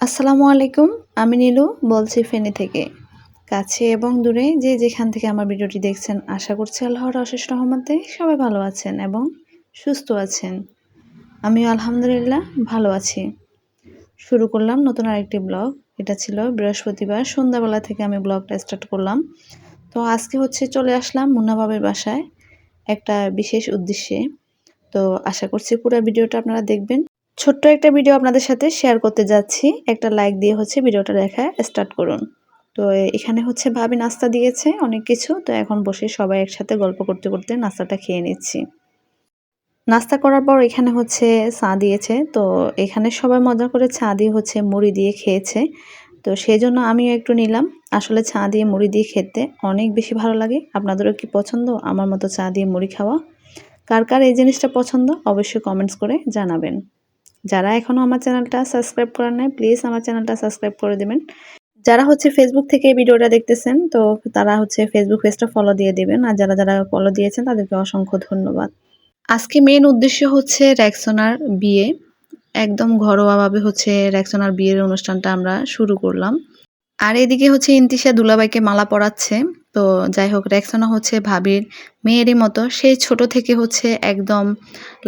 আসসালামু আলাইকুম, আমি নীলু বলছি ফেনী থেকে। কাছে এবং দূরে যে যেখান থেকে আমার ভিডিওটি দেখছেন, আশা করছি আল্লাহর অশেষ রহমতে সবাই ভালো আছেন এবং সুস্থ আছেন। আমিও আলহামদুলিল্লাহ ভালো আছি। শুরু করলাম নতুন আরেকটি ব্লগ। এটা ছিল বৃহস্পতিবার, সন্ধ্যাবেলা থেকে আমি ব্লগটা স্টার্ট করলাম। তো আজকে হচ্ছে চলে আসলাম মুন্নাবাবের বাসায় একটা বিশেষ উদ্দেশ্যে। তো আশা করছি পুরো ভিডিওটা আপনারা দেখবেন। ছোট্ট একটা ভিডিও আপনাদের সাথে শেয়ার করতে যাচ্ছি। একটা লাইক দিয়ে হচ্ছে ভিডিওটা দেখা স্টার্ট করুন। তো এখানে হচ্ছে ভাবি নাস্তা দিয়েছে, অনেক কিছু। তো এখন বসে সবাই একসাথে গল্প করতে করতে নাস্তাটা খেয়ে নিচ্ছি। নাস্তা করার পর এখানে হচ্ছে চা দিয়েছে। তো এখানে সবাই মজা করে চা দিয়ে হচ্ছে মুড়ি দিয়ে খেয়েছে। তো সেই জন্য আমিও একটু নিলাম। আসলে চা দিয়ে মুড়ি দিয়ে খেতে অনেক বেশি ভালো লাগে। আপনাদেরও কি পছন্দ? আমার মতো চা দিয়ে মুড়ি খাওয়া। কার কার এই জিনিসটা পছন্দ? অবশ্যই কমেন্টস করে জানাবেন। যারা এখনও আমার চ্যানেলটা সাবস্ক্রাইব করেন নাই প্লিজ আমার চ্যানেলটা সাবস্ক্রাইব করে দেবেন। যারা হচ্ছে ফেসবুক থেকে ভিডিওটা দেখতেছেন, তো তারা হচ্ছে ফেসবুক পেজটা ফলো দিয়ে দেবেন। আর যারা যারা ফলো দিয়েছেন, তাদেরকে অসংখ্য ধন্যবাদ। আজকে মেন উদ্দেশ্য হচ্ছে র্যাকসোনার বিয়ে। একদম ঘরোয়াভাবে হচ্ছে র্যাকসোনার বিয়ের অনুষ্ঠানটা আমরা শুরু করলাম। আর এদিকে হচ্ছে ইন্তিশা দুলাবাইকে মালা পরাচ্ছে। তো যাই হোক, রেক্সনা হচ্ছে ভাবির মেয়েরই মতো। সেই ছোট থেকে হচ্ছে একদম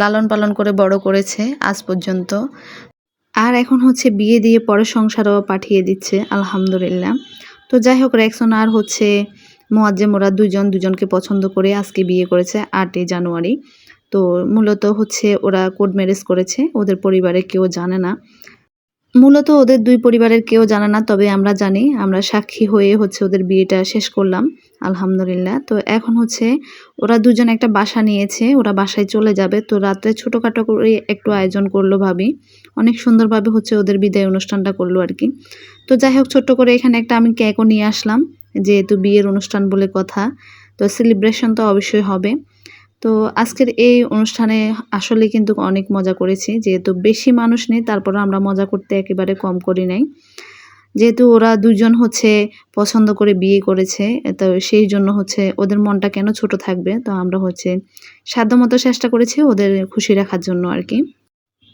লালন পালন করে বড় করেছে আজ পর্যন্ত। আর এখন হচ্ছে বিয়ে দিয়ে পরে সংসারও পাঠিয়ে দিচ্ছে, আলহামদুলিল্লাহ। তো যাই হোক, রেক্সনা আর হচ্ছে মোয়াজ্জেম, ওরা দুজন দুজনকে পছন্দ করে আজকে বিয়ে করেছে আটই জানুয়ারি। তো মূলত হচ্ছে ওরা কোর্ট ম্যারেজ করেছে, ওদের পরিবারে কেউ জানে না। মূলত ওদের দুই পরিবারের কেউ জানে না, তবে আমরা জানি, আমরা সাক্ষী হয়ে হচ্ছে ওদের বিয়েটা শেষ করলাম, আলহামদুলিল্লাহ। তো এখন হচ্ছে ওরা দুজন একটা বাসা নিয়েছে, ওরা বাসায় চলে যাবে। তো রাত্রে ছোটোখাটো করে একটু আয়োজন করল ভাবি, অনেক সুন্দরভাবে হচ্ছে ওদের বিদায় অনুষ্ঠানটা করল আর কি। তো যাই হোক, ছোট্ট করে এখানে একটা আমি কেকও নিয়ে আসলাম, যেহেতু বিয়ের অনুষ্ঠান বলে কথা, তো সেলিব্রেশন তো অবশ্যই হবে। তো আজকের এই অনুষ্ঠানে আসলে কিন্তু অনেক মজা করেছি। যেহেতু বেশি মানুষ নেই তারপরে আমরা মজা করতে একেবারে কম করি নাই। যেহেতু ওরা দুজন হচ্ছে পছন্দ করে বিয়ে করেছে, তো সেই জন্য হচ্ছে ওদের মনটা কেন ছোট থাকবে? তো আমরা হচ্ছে সাধ্যমতো চেষ্টা করেছি ওদের খুশি রাখার জন্য আর কি।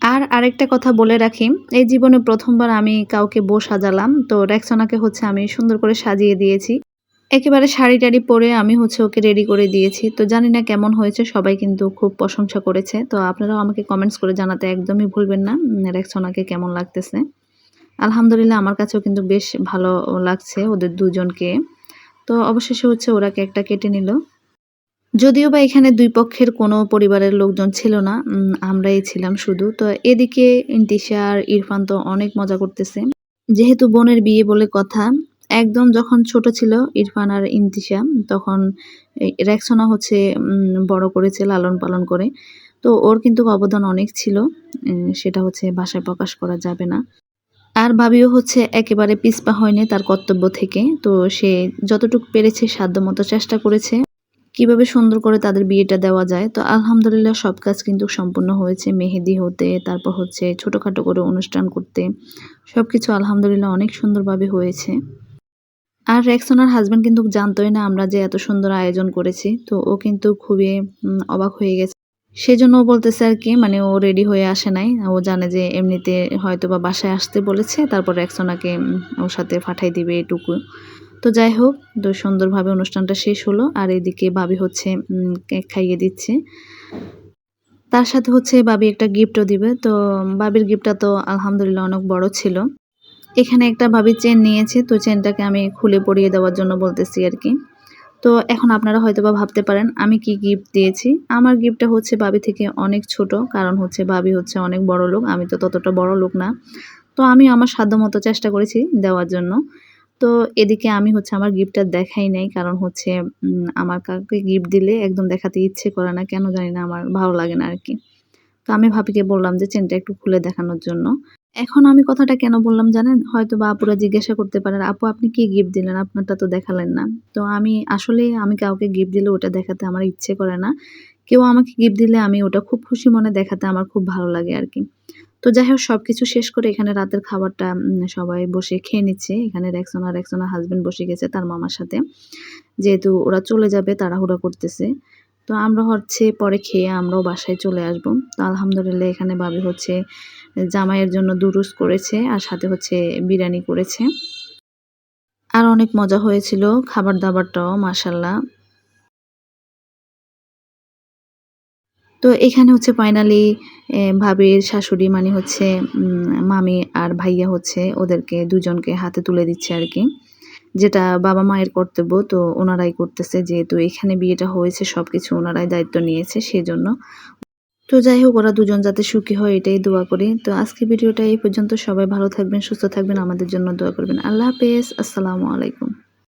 আর আরেকটা কথা বলে রাখি, এই জীবনে প্রথমবার আমি কাউকে বো সাজালাম, তো রেক্সোনাকে হচ্ছে আমি সুন্দর করে সাজিয়ে দিয়েছি। একেবারে শাড়ি টাড়ি পরে আমি হচ্ছে ওকে রেডি করে দিয়েছি। তো জানি না কেমন হয়েছে, সবাই কিন্তু খুব প্রশংসা করেছে। তো আপনারাও আমাকে কমেন্টস করে জানাতে একদমই ভুলবেন না। রেক্সোনাকে কেমন লাগতেছে? আলহামদুলিল্লাহ আমার কাছেও কিন্তু বেশ ভালো লাগছে ওদের দুজনকে। তো অবশেষে হচ্ছে ওরা কেকটা কেটে নিল। যদিও বা এখানে দুই পক্ষের কোনো পরিবারের লোকজন ছিল না আমরাই ছিলাম শুধু। তো এদিকে ইন্তিশা আর ইরফান তো অনেক মজা করতেছে। যেহেতু বোনের বিয়ে বলে কথা একদম যখন ছোট ছিল, ইরফান আর ইমতিশা তখন রেক্সোনা হচ্ছে বড় করেছে লালন পালন করে। তো ওর কিন্তু অবদান অনেক ছিল সেটা হচ্ছে ভাষায় প্রকাশ করা যাবে না। আর ভাবিও হচ্ছে একেবারে পিসপা হয়নি তার কর্তব্য থেকে, তো সে যতটুকু পেরেছে সাধ্যমতো চেষ্টা করেছে। কীভাবে সুন্দর করে তাদের বিয়েটা দেওয়া যায়, তো আলহামদুলিল্লাহ সব কাজ কিন্তু সম্পূর্ণ হয়েছে মেহেদি হতে, তারপর হচ্ছে ছোটোখাটো করে অনুষ্ঠান করতে। সব কিছু আলহামদুলিল্লাহ অনেক সুন্দরভাবে হয়েছে। আর রেক্সোনার হাজব্যান্ড কিন্তু জানতোই না আমরা যে এত সুন্দর আয়োজন করেছি, তো ও কিন্তু খুবই অবাক হয়ে গেছে। সেজন্য ও বলতেছে আর কি মানে ও রেডি হয়ে আসে নাই। ও জানে যে এমনিতে হয়তো বা বাসায় আসতে বলেছে, তারপর রেক্সোনাকে ওর সাথে পাঠাই দিবে এটুকু। তো যাই হোক, তো সুন্দরভাবে অনুষ্ঠানটা শেষ হলো, আর এদিকে ভাবি হচ্ছে কেক খাইয়ে দিচ্ছে। তার সাথে হচ্ছে বাবি একটা গিফটও দিবে, তো বাবির গিফটটা তো আলহামদুলিল্লাহ অনেক বড় ছিল। এখানে একটা ভাবি চেন নিয়েছে, তো চেনটাকে আমি খুলে পরিয়ে দেওয়ার জন্য বলতেছি আর কি। তো এখন আপনারা হয়তো বা ভাবতে পারেন, আমি কি গিফট দিয়েছি? আমার গিফটটা হচ্ছে ভাবি থেকে অনেক ছোট, কারণ হচ্ছে ভাবি হচ্ছে অনেক বড় লোক, আমি তো ততটা বড় লোক না। তো আমি আমার সাধ্যমতো চেষ্টা করেছি দেওয়ার জন্য। তো এদিকে আমি হচ্ছে আমার গিফটটা দেখাই নাই, কারণ হচ্ছে আমার কাউকে গিফট দিলে একদম দেখাতে ইচ্ছে করে না, কেন জানি না, আমার ভালো লাগে না আর কি। তো আমি ভাবিকে বললাম যে চেনটা একটু খুলে দেখানোর জন্য। এখন আমি কথাটা কেন বললাম জানেন? হয়তো বা আপুরা জিজ্ঞাসা করতে পারেন, আপু, আপনি কি গিফট দিলেন? আপনারটা তো দেখালেন না। তো আমি আসলে আমি কাউকে গিফট দিলে ওটা দেখাতে আমার ইচ্ছে করে না। কেউ আমাকে গিফট দিলে আমি ওটা খুব খুশি মনে দেখাতে আমার খুব ভালো লাগে আর কি। তো যাই হোক সব কিছু শেষ করে এখানে রাতের খাবারটা সবাই বসে খেয়ে নিচ্ছে। এখানে রেক্সোনা রেক্সোনা হাজব্যান্ড বসে গেছে তার মামার সাথে। যেহেতু ওরা চলে যাবে, তাড়াহুড়া করতেছে। তো আমরা হচ্ছে পরে খেয়ে আমরাও বাসায় চলে আসব। তো আলহামদুলিল্লাহ এখানে ভাবি হচ্ছে জামাইয়ের জন্য দুরুস করেছে আর সাথে হচ্ছে বিরিয়ানি করেছে। আর অনেক মজা হয়েছিল খাবার দাবারটাও মাসাল্লাহ তো এখানে হচ্ছে ফাইনালি ভাবির শাশুড়ি মানে হচ্ছে মামি আর ভাইয়া হচ্ছে ওদেরকে দুজনকে হাতে তুলে দিচ্ছে আর কি। যেটা বাবা মায়ের কর্তব্য, তো ওনারাই করতেছে যেহেতু এখানে বিয়েটা হয়েছে সব কিছু ওনারাই দায়িত্ব নিয়েছে সেজন্য। তো যাই হোক, ওরা দুজন যাতে সুখী হয় এটাই দোয়া করি। তো আজকে ভিডিওটা এই পর্যন্ত। সবাই ভালো থাকবেন, সুস্থ থাকবেন, আমাদের জন্য দোয়া করবেন। আল্লাহ হাফেজ। আসসালামু আলাইকুম।